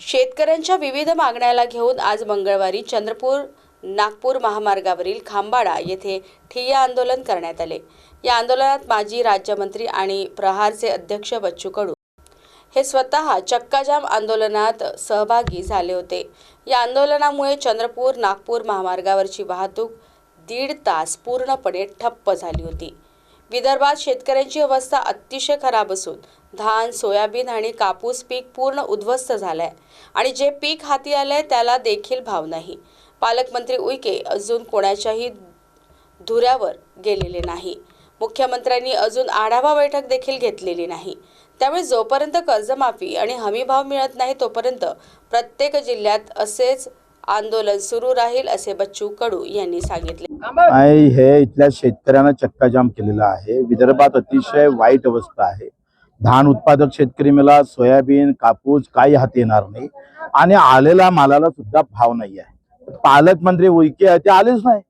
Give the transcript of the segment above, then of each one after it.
शेतकऱ्यांच्या विविध मागण्याला घेऊन आज मंगळवारी चंद्रपूर नागपूर महामार्गावरील खांबाडा येथे ठिय्या आंदोलन करण्यात आले. या आंदोलनात माजी राज्यमंत्री आणि प्रहारचे अध्यक्ष बच्चू कडू. हे स्वतः चक्काजाम आंदोलनात सहभागी झाले होते. या आंदोलनामुळे चंद्रपूर नागपूर महामार्गावरची वाहतूक दीड तास पूर्णपणे ठप्प झाली होती. विदर्भात शेतकऱ्यांची अवस्था अतिशय खराब असून धान सोयाबीन आणि कापूस पीक पूर्ण उद्ध्वस्त झालंय. आणि जे पीक हाती आलंय त्याला देखील भाव नाही. पालकमंत्री उईके अजून कोणाच्याही धुऱ्यावर गेलेले नाही. मुख्यमंत्र्यांनी अजून आढावा बैठक देखील घेतलेली नाही. त्यामुळे जोपर्यंत कर्जमाफी आणि हमीभाव मिळत नाही तोपर्यंत प्रत्येक जिल्ह्यात असेच आंदोलन सुरू राहील असे बच्चू कडू यांनी सांगितले. आणि हे इथल्या शेतकऱ्यांना चक्काजाम केलेला आहे. विदर्भात अतिशय वाईट अवस्था आहे. धान उत्पादक शेतकरी मला सोयाबीन कापूस काही हाती येणार नाही. आणि आलेल्या मालाला सुद्धा भाव नाही आहे. पालकमंत्री उईके आहे ते आलेच नाही.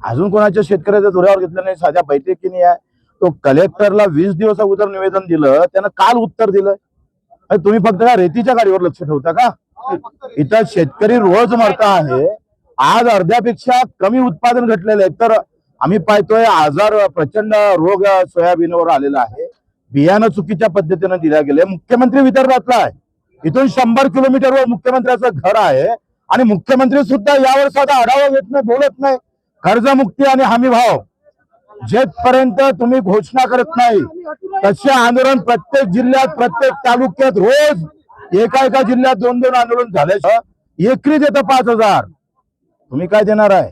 अजून कोणाच्या शेतकऱ्याच्या धुऱ्यावर घेतलं नाही साध्या बैठकीने आहे. तो कलेक्टरला वीस दिवस अगोदर निवेदन दिलं त्यानं काल उत्तर दिलं. तुम्ही फक्त का रेतीच्या गाडीवर लक्ष ठेवता का? इथं शेतकरी रोज मरता आहे. आज अर्ध्यापेक्षा कमी उत्पादन घटलेलं आहे. तर आम्ही पाहतोय आजार प्रचंड रोग सोयाबीनवर आलेला आहे. बियाणं चुकीच्या पद्धतीनं दिल्या गेले. मुख्यमंत्री विदर्भातला आहे. इथून शंभर किलोमीटरवर मुख्यमंत्र्याचं घर आहे. आणि मुख्यमंत्री सुद्धा यावर साधा आढावा घेत नाही बोलत नाही. कर्जमुक्ती आणि हमी भाव जेथपर्यंत तुम्ही घोषणा करत नाही तसे आंदोलन प्रत्येक जिल्ह्यात प्रत्येक तालुक्यात रोज एका एका जिल्ह्यात दोन दोन आंदोलन झाले एकरी देतं पाच हजार. तुम्ही काय देणार आहे?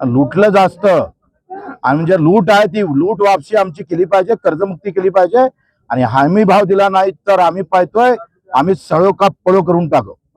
लुटलं जास्त. आणि म्हणजे लूट आहे ती लूट वापसी आमची केली पाहिजे कर्जमुक्ती केली पाहिजे. आणि हमी भाव दिला नाही तर आम्ही पाहतोय आम्ही सळो का पळो करून टाकू.